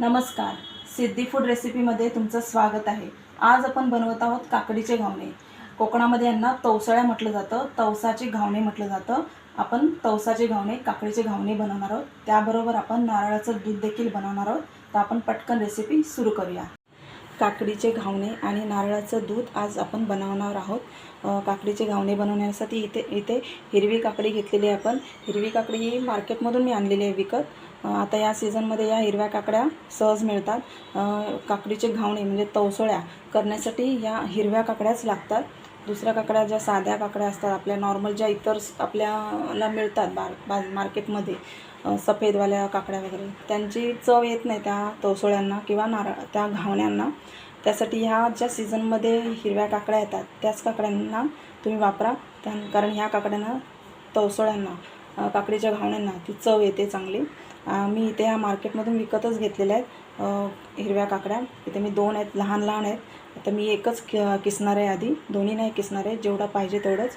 नमस्कार. सिद्धी फूड रेसिपीमध्ये तुमचं स्वागत आहे. आज आपण बनवत आहोत काकडीचे घावणे. कोकणामध्ये यांना तवसाळ्या म्हटलं जातं तवसाचे घावणे म्हटलं जातं. आपण तवसाचे घावणे काकडीचे घावणे बनवणार आहोत. त्याबरोबर आपण नारळाचं दूध देखील बनवणार आहोत. तर आपण पटकन रेसिपी सुरू करूया. काकडीचे घावणे आणि नारळाचं दूध आज आपण बनवणार आहोत. काकडीचे घावणे बनवण्यासाठी इथे इथे हिरवी काकडी घेतलेली आहे आपण. हिरवी काकडी ही मार्केटमधून मी आणलेली आहे विकत. आता या सीझनमध्ये या हिरव्या काकड्या सहज मिळतात. काकडीचे घावणे म्हणजे तवसळ्या करण्यासाठी या हिरव्या काकड्याच लागतात. दुसऱ्या काकड्या ज्या साध्या काकड्या असतात आपल्या नॉर्मल ज्या इतर आपल्याला मिळतात बार बा मार्केटमध्ये सफेदवाल्या काकड्या वगैरे त्यांची चव येत नाही त्या तवसळ्यांना किंवा नारळ त्या घावण्यांना. त्यासाठी ह्या ज्या सीझनमध्ये हिरव्या काकड्या येतात त्याच काकड्यांना तुम्ही वापरा. त्या कारण ह्या काकड्यांना तवसळ्यांना काकडीच्या घावण्यांना ती चव येते चांगली. मी इथे या मार्केटमधून विकतच घेतलेल्या आहेत हिरव्या काकड्या. इथे मी दोन आहेत लहान लहान आहेत. आता मी एकच कि किसणार आहे आधी. दोन्ही नाही किसणार आहे जेवढा पाहिजे तेवढंच.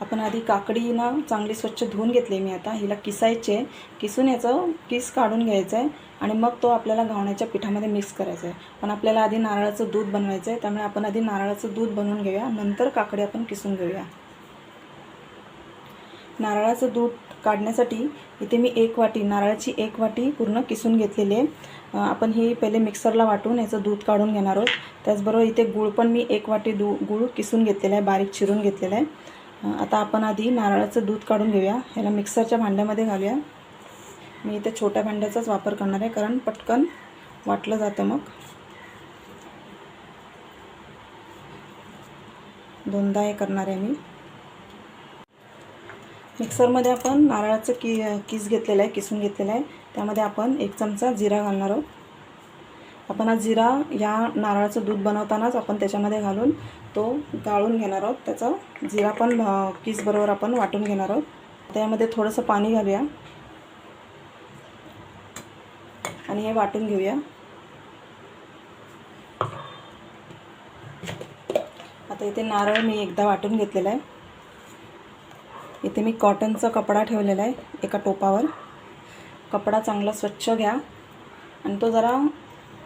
आपण आधी काकडी ना चांगली स्वच्छ धुवून घेतली मी आता. हिला किसायची आहे. किसून याचं किस काढून घ्यायचं आहे आणि मग तो आपल्याला घावण्याच्या पिठामध्ये मिक्स करायचा आहे. पण आपल्याला आधी नारळाचं दूध बनवायचं आहे त्यामुळे आपण आधी नारळाचं दूध बनवून घेऊया. नंतर काकडी आपण किसून घेऊया. नारळाचं दूध काढण्यासाठी इथे मी एक वाटी नारळाची एक वाटी पूर्ण किसून घेतलेली आहे. आपण ही पहिले मिक्सरला वाटून याचं दूध काढून घेणार आहोत. त्याचबरोबर इथे गूळ पण मी एक वाटी दू गूळ किसून घेतलेला आहे बारीक चिरून घेतलेला आहे. आता आपण आधी नारळाचं दूध काढून घेऊया. ह्याला मिक्सरच्या भांड्यामध्ये घालूया. मी इथे छोट्या भांड्याचाच वापर करणार आहे कारण पटकन वाटलं जातं मग. दोनदा हे करणार आहे मी. मिक्सरमध्ये आपण नारळाचं की किस घेतलेलं आहे किसून घेतलेलं आहे. त्यामध्ये आपण एक चमचा जिरा घालणार आहोत. आपण आज जिरा या नारळाचं दूध बनवतानाच आपण त्याच्यामध्ये घालून तो गाळून घेणार आहोत. त्याचा जिरा पण किसबरोबर आपण वाटून घेणार आहोत. त्यामध्ये थोडंसं पाणी घालूया. आणि हे वाटून घेऊया. आता इथे नारळ मी एकदा वाटून घेतलेला आहे. इथे मी कॉटनचा कपडा ठेवलेला आहे एका टोपावर. कपडा चांगला स्वच्छ घ्या आणि तो जरा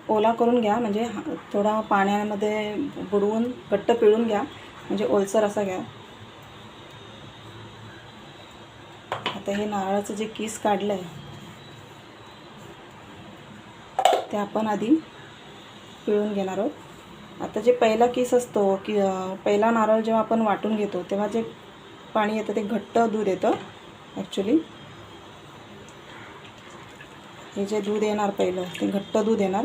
ओला करून घ्या म्हणजे थोडा पाण्यामध्ये बुडवून घट्ट पिळून घ्या म्हणजे ओलसर असा घ्या. आता हे नारळाचं जे किस काढलं आहे ते आपण आधी पिळून घेणार आहोत. आता जे पहिला किस असतो की पहिला नारळ जेव्हा आपण वाटून घेतो तेव्हा जे पाणी येतं ते घट्ट दूध येतं ॲक्च्युली हे जे दूध येणार पहिलं ते घट्ट दूध येणार.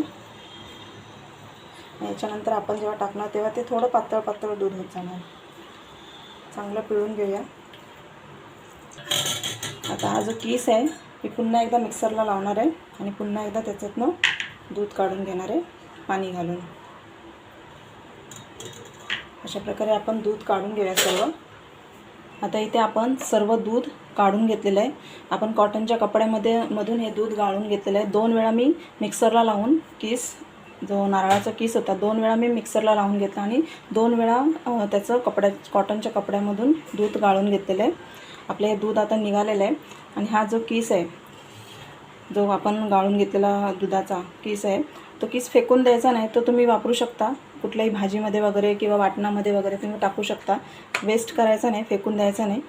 याच्यानंतर आपण जेव्हा टाकणार तेव्हा ते थोडं पातळ पातळ दूध होत जाणार. चांगलं पिळून घेऊया. आता हा जो किस आहे मी पुन्हा एकदा मिक्सरला लावणार आहे आणि पुन्हा एकदा त्याच्यातनं दूध काढून घेणार आहे पाणी घालून. अशा प्रकारे आपण दूध काढून घेऊया सर्व. आता इथे आपण सर्व दूध काढून घेतलेलं आहे. आपण कॉटनच्या कपड्यामध्ये मधून हे दूध गाळून घेतलेलं आहे. दोन वेळा मी मिक्सरला लावून किस जो नारळाचा किस होता दोन वेळा मी मिक्सरला लावून घेतला आणि दोन वेळा त्याचं कपड्या कॉटनच्या कपड्यामधून दूध गाळून घेतलेलं आहे. आपलं हे दूध आता निघालेलं आहे आणि हा जो किस आहे जो आपण गाळून घेतलेला दुधाचा किस आहे तो किस फेकून द्यायचा नाही तो तुम्ही वापरू शकता. कुठल्याही भाजीमध्ये वगैरे किंवा वाटणामध्ये वगैरे तुम्ही टाकू शकता. वेस्ट करायचा नाही फेकून द्यायचा नाही.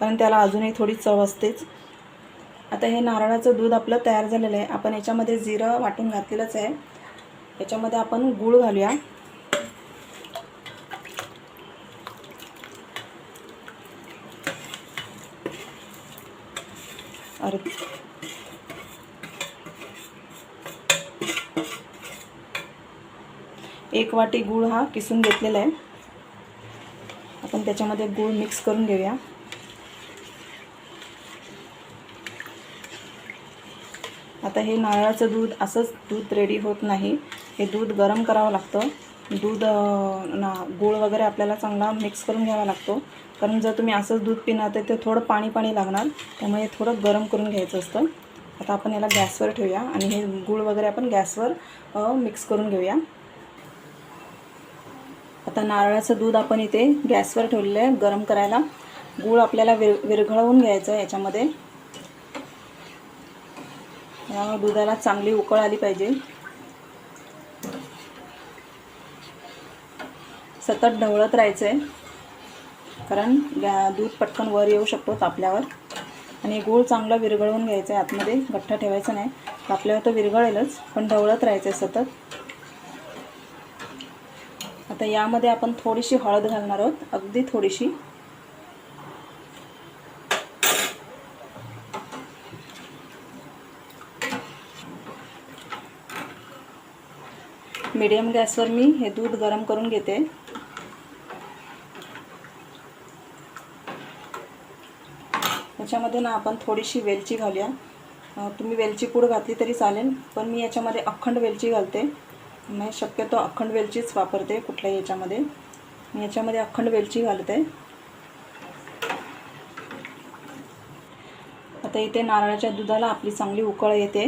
कारण त्याला अजूनही थोडी चव असतेच. आता हे नारळाचं दूध आपलं तयार झालेलं आहे. आपण याच्यामध्ये जिरं वाटून घातलेलंच आहे. याच्यामध्ये आपण गूळ घालूया. एक वाटी गूळ हा किसून घेतलेला आहे. आपण त्याच्यामध्ये गूळ मिक्स करून घेऊया. आता हे नारळाचं दूध असंच दूध रेडी होत नाही. हे दूध गरम करावं लागतं. दूध ना गूळ वगैरे आपल्याला चांगला मिक्स करून घ्यावा लागतो. कारण जर तुम्ही असंच दूध पिणार तर ते थोडं पाणी पाणी लागणार. त्यामुळे हे थोडं गरम करून घ्यायचं असतं. आता आपण याला गॅसवर ठेवूया आणि हे गूळ वगैरे आपण गॅसवर मिक्स करून घेऊया. आता नारळाचं दूध आपण इथे गॅसवर ठेवलेलं आहे गरम करायला. गूळ आपल्याला विर विरघळवून घ्यायचं आहे याच्यामध्ये. या दुधाला चांगली उकळ आली पाहिजे. सतत ढवळत राहायचं आहे कारण गॅ दूध पटकन वर येऊ शकतो तापल्यावर. आणि गूळ चांगला विरघळवून घ्यायचं आहे आतमध्ये गठ्ठा ठेवायचा नाही. तापल्यावर तो विरघळेलच पण ढवळत राहायचं आहे सतत. आता यामध्ये आपण थोडीशी हळद घालणार आहोत अगदी थोडीशी. मीडियम गॅसवर मी हे दूध गरम करून घेते. याच्यामध्ये ना आपण थोडीशी वेलची घालूया. तुम्ही वेलची पूड घातली तरी चालेल पण मी याच्यामध्ये अखंड वेलची घालते. मी शक्यतो अखंड वेलचीच वापरते कुठल्याही याच्यामध्ये. मी याच्यामध्ये अखंड वेलची घालते. आता इथे नारळाच्या दुधाला आपली चांगली उकळ येते.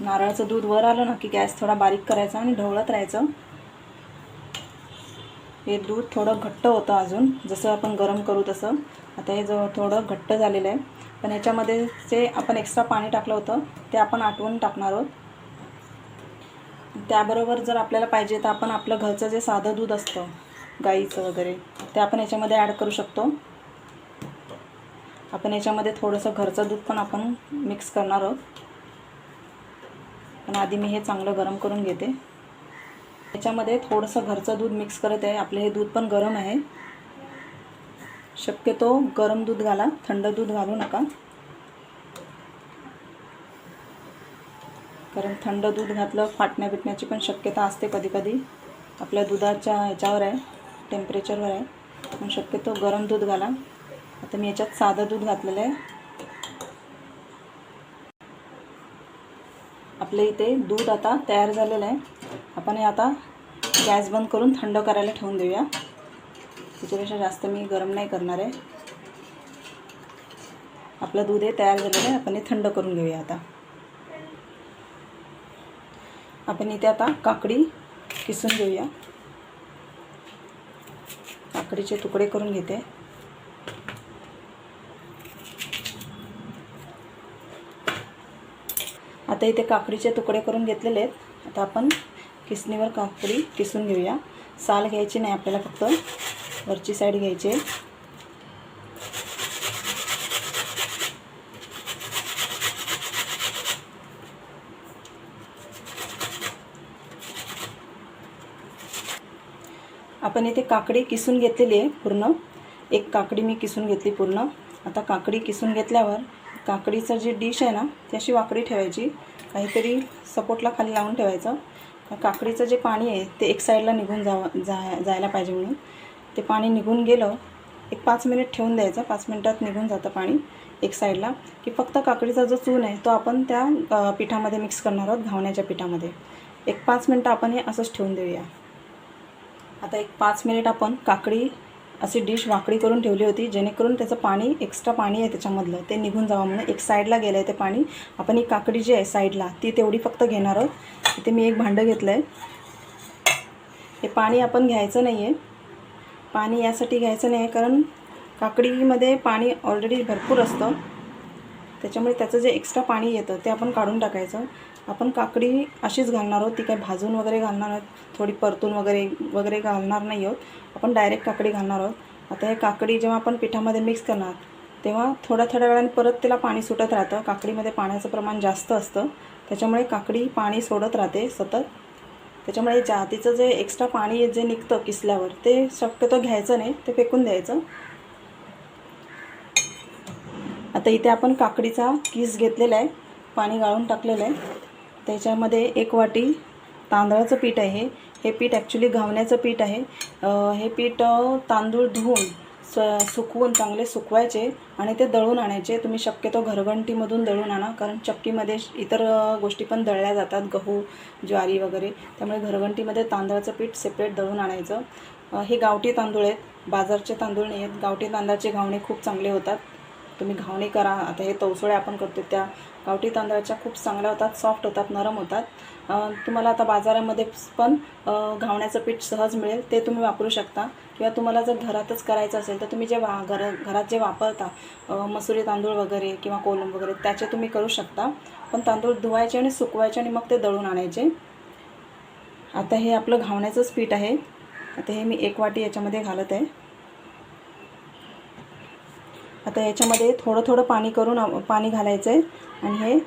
नारळाचं दूध वर आलं ना की गॅस थोडा बारीक करायचा आणि ढवळत राहायचं. हे दूध थोडं घट्ट होतं अजून जसं आपण गरम करू तसं. आता हे जो थोडं घट्ट झालेलं आहे. पण याच्यामध्ये जे आपण एक्स्ट्रा पाणी टाकलं होतं ते आपण आटवून टाकणार आहोत. त्याबरोबर जर आपल्याला पाहिजे तर आपण आपलं घरचं जे साधं दूध असतं गाईचं वगैरे ते आपण याच्यामध्ये ॲड करू शकतो. आपण याच्यामध्ये थोडंसं घरचं दूध पण आपण मिक्स करणार आहोत. पण आधी मी हे चांगलं गरम करून घेते. याच्यामध्ये थोडंसं घरचं दूध मिक्स करत आहे. आपलं हे दूध पण गरम आहे. शक्यतो गरम दूध घाला थंड दूध घालू नका. कारण थंड दूध घातलं फाटण्या बिटण्याची पण शक्यता असते कधी कधी आपल्या दुधाच्या ह्याच्यावर आहे टेम्परेचरवर आहे. पण शक्यतो गरम दूध घाला. आता मी याच्यात साधं दूध घातलेलं आहे. आपल्या इथे दूध आता तयार झालेलं आहे. आपण हे आता गॅस बंद करून थंड करायला ठेवून देऊया. त्याच्यापेक्षा जास्त मी गरम नाही करणार आहे. आपलं दूध हे तयार झालेलं आहे. आपण हे थंड करून घेऊया आता. आपण इथे आता काकडी किसून घेऊया. काकडीचे तुकडे करून घेते. आता इथे काकडीचे तुकडे करून घेतलेले आहेत. आता आपण किसणीवर काकडी किसून घेऊया. साल घ्यायची नाही आपल्याला फक्त वरची साईड घ्यायची आहे. आपण इथे काकडी किसून घेतलेली आहे पूर्ण. एक काकडी मी किसून घेतली पूर्ण. आता काकडी किसून घेतल्यावर काकडीचं जी डिश आहे ना ती अशी वाकडी ठेवायची. काहीतरी सपोर्टला खाली लावून ठेवायचं. काकडीचं जे पाणी आहे ते एक साईडला निघून जावं जा जायला पाहिजे म्हणून. ते पाणी निघून गेलं एक पाच मिनिट ठेवून द्यायचं. पाच मिनिटात निघून जातं पाणी एक साईडला की फक्त काकडीचा जो चून आहे तो आपण त्या पिठामध्ये मिक्स करणार आहोत घावण्याच्या पिठामध्ये. एक पाच मिनटं आपण हे असंच ठेवून देऊया. आता एक पाच मिनिट आपण काकडी अशी डिश वाकडी करून ठेवली होती जेणेकरून त्याचं पाणी एक्स्ट्रा पाणी आहे त्याच्यामधलं. ते निघून जावं म्हणून एक साईडला गेलं आहे ते पाणी. आपण ही काकडी जी आहे साईडला ती तेवढी फक्त घेणार आहोत. इथे मी एक भांडं घेतलं आहे हे पाणी आपण घ्यायचं नाही आहे पाणी यासाठी घ्यायचं नाही आहे कारण काकडीमध्ये पाणी ऑलरेडी भरपूर असतं. त्याच्यामुळे त्याचं जे एक्स्ट्रा पाणी येतं ते आपण काढून टाकायचं. आपण काकडी अशीच घालणार आहोत ती काय भाजून वगैरे घालणार आहोत थोडी परतून वगैरे वगैरे घालणार नाही आहोत. आपण डायरेक्ट काकडी घालणार आहोत. आता हे काकडी जेव्हा आपण पिठामध्ये मिक्स करणार तेव्हा थोड्या थोड्या वेळाने परत तिला पाणी सुटत राहतं. काकडीमध्ये पाण्याचं प्रमाण जास्त असतं. त्याच्यामुळे काकडी पाणी सोडत राहते सतत. त्याच्यामुळे जातीचं जे एक्स्ट्रा पाणी जे निघतं किसल्यावर ते शक्यतो घ्यायचं नाही ते फेकून द्यायचं. आता इथे आपण काकडीचा किस घेतलेला आहे. पाणी गाळून टाकलेलं आहे. त्याच्यामध्ये एक वाटी तांदळाचं पीठ आहे. हे. हे पीठ ॲक्च्युली घावण्याचं पीठ आहे. हे पीठ तांदूळ धुवून स सुकवून चांगले सुकवायचे आणि ते दळून आणायचे. तुम्ही शक्यतो घरघंटीमधून दळून आणा कारण चक्कीमध्ये इतर गोष्टी पण दळल्या जातात. गहू ज्वारी वगैरे. त्यामुळे घरघंटीमध्ये तांदळाचं पीठ सेपरेट दळून आणायचं. हे गावठी तांदूळ आहेत. बाजारचे तांदूळ नाही आहेत गावठी तांदळाचे घावणे खूप चांगले होतात. तुम्ही घावणी करा आता हे तवसोळे आपण करतो त्या गावठी तांदळाच्या खूप चांगल्या होतात सॉफ्ट होतात नरम होतात. तुम्हाला आता बाजारामध्ये पण घावण्याचं पीठ सहज मिळेल ते तुम्ही वापरू शकता. किंवा तुम्हाला जर घरातच करायचं असेल तर तुम्ही जे वा घर घरात जे वापरता मसुरी तांदूळ वगैरे किंवा कोलम वगैरे त्याचे तुम्ही करू शकता. पण तांदूळ धुवायचे आणि सुकवायचे आणि मग ते दळून आणायचे. आता हे आपलं घावण्याचंच पीठ आहे. आता हे मी एक वाटी याच्यामध्ये घालत आहे. आता याच्यामध्ये थोडं थोडं पाणी करून पाणी घालायचं आहे आणि हे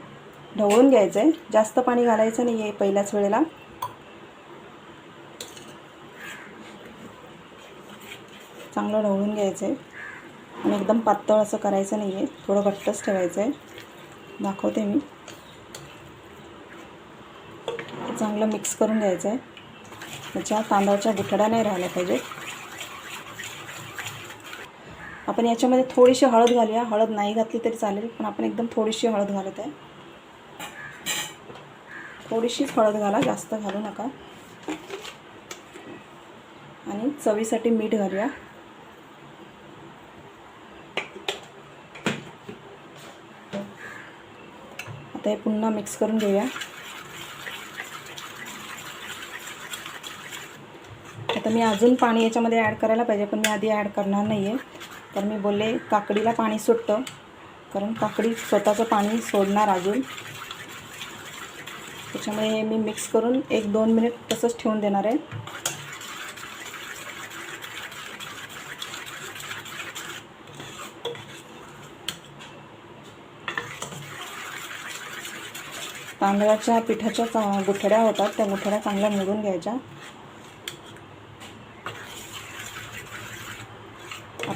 ढवळून घ्यायचं आहे जास्त पाणी घालायचं नाही आहे पहिल्याच वेळेला. चांगलं ढवळून घ्यायचं आहे आणि एकदम पातळ असं करायचं नाही आहे थोडं घट्टच ठेवायचं आहे दाखवते मी. चांगलं मिक्स करून घ्यायचं आहे त्याच्या तांदळाच्या गुठड्या नाही राहिल्या पाहिजेत. आपण याच्यामध्ये थोडीशी हळद घालूया. हळद नाही घातली तरी चालेल पण आपण एकदम थोडीशी हळद घालत आहे. थोडीशीच हळद घाला जास्त घालू नका. आणि चवीसाठी मीठ घालूया. आता हे पुन्हा मिक्स करून घेऊया. आता मी अजून पाणी याच्यामध्ये ॲड करायला पाहिजे पण मी आधी ॲड करणार नाही आहे तर मी बोलले काकडीला पाणी सुटतं. कारण काकडी स्वतःचं पाणी सोडणार अजून. त्याच्यामुळे हे मी मिक्स करून एक दोन मिनिट तसंच ठेवून देणार आहे. तांदळाच्या पिठाच्या गुठड्या होतात. त्या गुठड्या चांगल्या मोडून घ्यायच्या.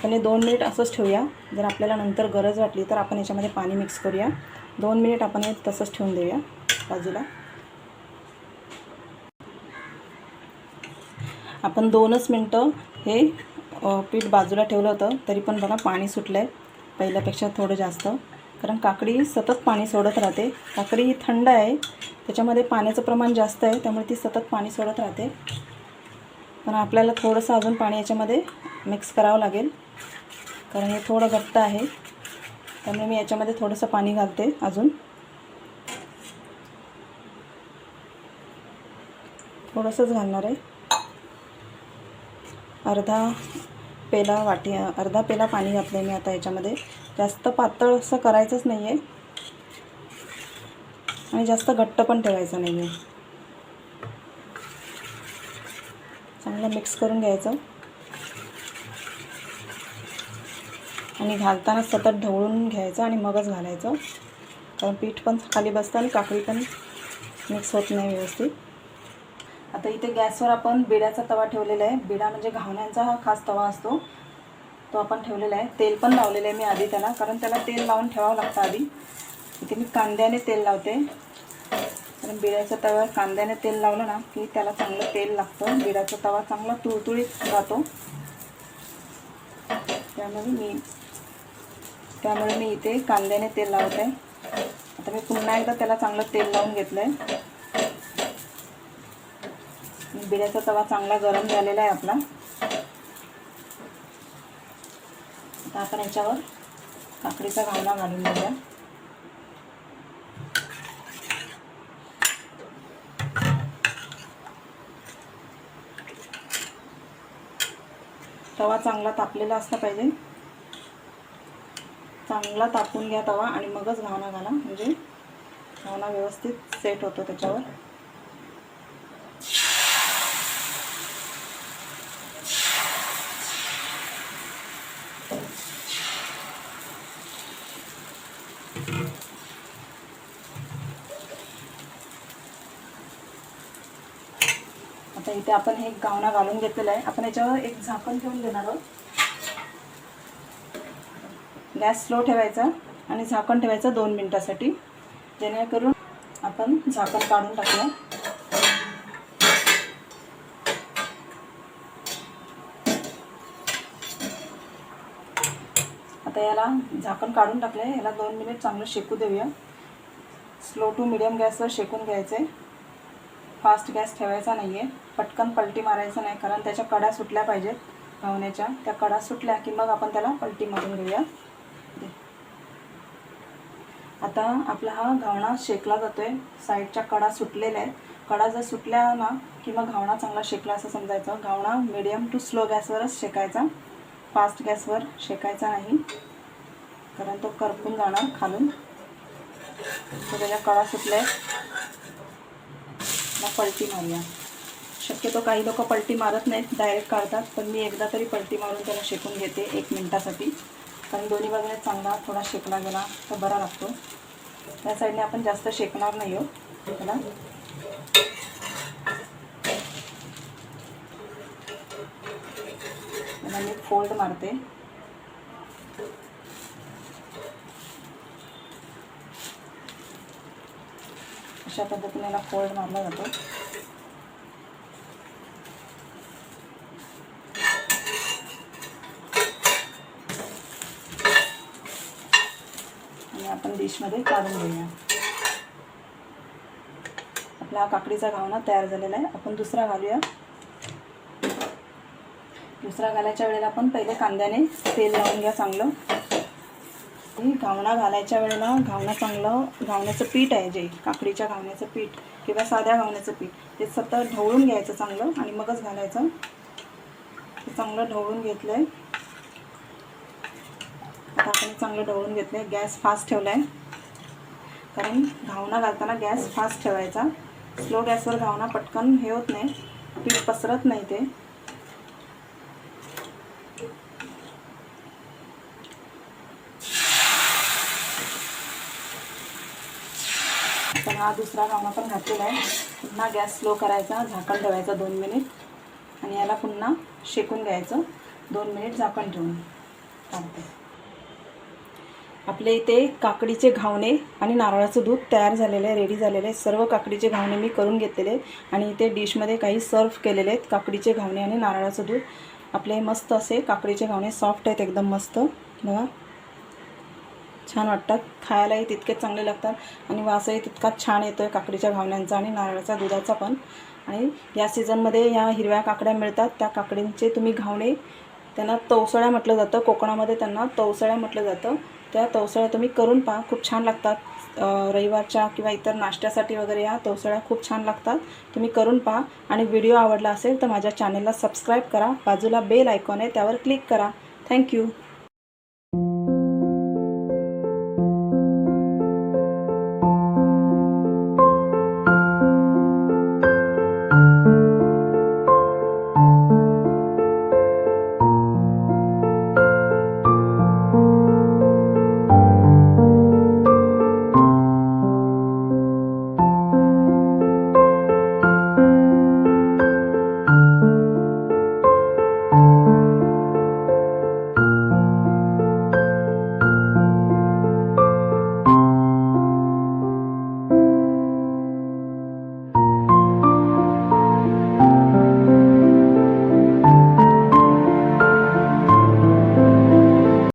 आपण हे दोन मिनिट असंच ठेवूया. जर आपल्याला नंतर गरज वाटली तर आपण याच्यामध्ये पाणी मिक्स करूया. दोन मिनिट आपण हे तसंच ठेवून देऊया बाजूला. आपण दोनच मिनटं हे पीठ बाजूला ठेवलं होतं तरी पण बघा पाणी सुटलं आहे पहिल्यापेक्षा थोडं जास्त. कारण काकडी सतत पाणी सोडत राहते. काकडी ही थंड आहे. त्याच्यामध्ये पाण्याचं प्रमाण जास्त आहे त्यामुळे ती सतत पाणी सोडत राहते. पण आपल्याला थोडंसं अजून पाणी याच्यामध्ये मिक्स करावं लागेल. कारण हे थोडं घट्ट आहे. त्यामुळे मी याच्यामध्ये थोडंसं पाणी घालते अजून. थोडंसंच घालणार आहे. अर्धा पेला वाटी अर्धा पेला पाणी घातलं आहे मी आता याच्यामध्ये. जास्त पातळ असं करायचंच नाही आहे आणि जास्त घट्ट पण ठेवायचं नाही आहे चांगलं मिक्स करून घ्यायचं. आणि घालताना सतत ढवळून घ्यायचं आणि मगच घालायचं. कारण पीठ पण खाली बसतं आणि काकडी पण मिक्स होत नाही व्यवस्थित. आता इथे गॅसवर आपण बिड्याचा तवा ठेवलेला आहे. बिडा म्हणजे घावण्यांचा हा खास तवा असतो. तो आपण ठेवलेला आहे. तेल पण लावलेलं आहे मी आधी त्याला. कारण त्याला तेल लावून ठेवावं लागतं आधी. इथे मी कांद्याने तेल लावते. कारण बिड्याच्या तव्यावर कांद्याने तेल लावलं ना की त्याला चांगलं तेल लागतं. बिड्याचा तवा चांगला तुळतुळीत राहतो त्यामुळे मी त्यामुळे मी इथे कांद्याने तेल लावत आहे आता मी पुन्हा एकदा त्याला चांगलं तेल लावून घेतलं आहे बिड्याचा तवा चांगला गरम झालेला आहे आपला. आता आपण याच्यावर काकडीचा घावना घालून घेऊया. तवा चांगला तापलेला असला पाहिजे. चांगला तापून घ्या तवा आणि मगच घावना घाला. म्हणजे घावना व्यवस्थित सेट होतो त्याच्यावर. आता इथे आपण हे गावना घालून घेतलेलं आहे. आपण याच्यावर एक झाकण ठेवून देणार आहोत. गॅस स्लो ठेवायचा आणि झाकण ठेवायचं दोन मिनटासाठी. जेणेकरून आपण झाकण काढून टाकूया आता याला झाकण काढून टाकलं आहे याला दोन मिनिट चांगलं शेकू देऊया. स्लो टू मिडियम गॅसवर शेकून घ्यायचं आहे फास्ट गॅस ठेवायचा नाही आहे पटकन पलटी मारायचं नाही कारण त्याच्या कडा सुटल्या पाहिजेत घावण्याच्या त्या कडा सुटल्या की मग आपण त्याला पलटी मारून घेऊया. आता आपला हा घावणा शेकला जातोय. साईडच्या कडा सुटलेल्या आहेत. कडा जर सुटल्या ना की मग घावणा चांगला शेकला असं समजायचं. घावणा मिडियम टू स्लो गॅसवरच शेकायचा. फास्ट गॅसवर शेकायचा नाही. कारण तो करपून जाणार खालून. तर त्याच्या कडा सुटल्या मग पलटी मारूया. शक्यतो काही लोक पलटी मारत नाहीत डायरेक्ट काढतात. पण मी एकदा तरी पलटी मारून त्याला शेकून घेते एक मिनटासाठी. कारण दोन्ही बाजूने चांगला थोडा शेकला गेला तर बरा लागतो. त्या साईडने आपण जास्त शेकणार नाही हो त्याला त्याला मी फोल्ड मारते. अशा पद्धतीने याला फोल्ड मारला जातो आणि आपण डिशमध्ये काढून घेऊया. आपला हा काकडीचा घावना तयार झालेला आहे. आपण दुसरा घालूया. दुसरा घालायच्या वेळेला आपण पहिले कांद्याने तेल लावून घ्या चांगलं. आणि घावणा घालायच्या वेळेला घावणा चांगलं घावण्याचं पीठ आहे जे काकडीच्या घावण्याचं पीठ किंवा साध्या घावण्याचं पीठ ते सतत ढवळून घ्यायचं चांगलं आणि मगच घालायचं. ते चांगलं ढवळून घेतलं आहे आता आपण चांगलं ढवळून घेतलं आहे गॅस फास्ट ठेवला आहे कारण घावणा घालताना गॅस फास्ट ठेवायचा. स्लो गॅसवर घावणा पटकन हे होत नाही. पीठ पसरत नाही ते. तर हा दुसरा घावणा पण घातलेला आहे. पुन्हा गॅस स्लो करायचा झाकण ठेवायचं दोन मिनिट. आणि याला पुन्हा शेकून घ्यायचं. दोन मिनिट झाकण ठेवून. चालते आपल्या इथे काकडीचे घावणे आणि नारळाचं दूध तयार झालेलं आहे रेडी झालेलं आहे. सर्व काकडीचे घावणे मी करून घेतलेले आहेत. आणि इथे डिशमध्ये काही सर्व केलेले आहेत. काकडीचे घावणे आणि नारळाचं दूध. आपले मस्त असे काकडीचे घावणे सॉफ्ट आहेत एकदम मस्त. बघा. छान वाटतात. खायलाही तितकेच चांगले लागतात. आणि वासही तितकाच छान येतो आहे काकडीच्या घावण्यांचा आणि नारळाचा दुधाचा पण. आणि या सीझनमध्ये ह्या हिरव्या काकड्या मिळतात. त्या काकडींचे तुम्ही घावणे त्यांना तवसळ्या म्हटलं जातं. कोकणामध्ये त्यांना तवसळ्या म्हटलं जातं. त्या तवसळ्या तुम्ही करून पहा. खूप छान लागतात. रविवारच्या किंवा इतर नाश्त्यासाठी वगैरे या तवसळ्या खूप छान लागतात. तुम्ही करून पहा. आणि व्हिडिओ आवडला असेल तर माझ्या चॅनलला सबस्क्राईब करा. बाजूला बेल आयकॉन आहे त्यावर क्लिक करा. थँक्यू.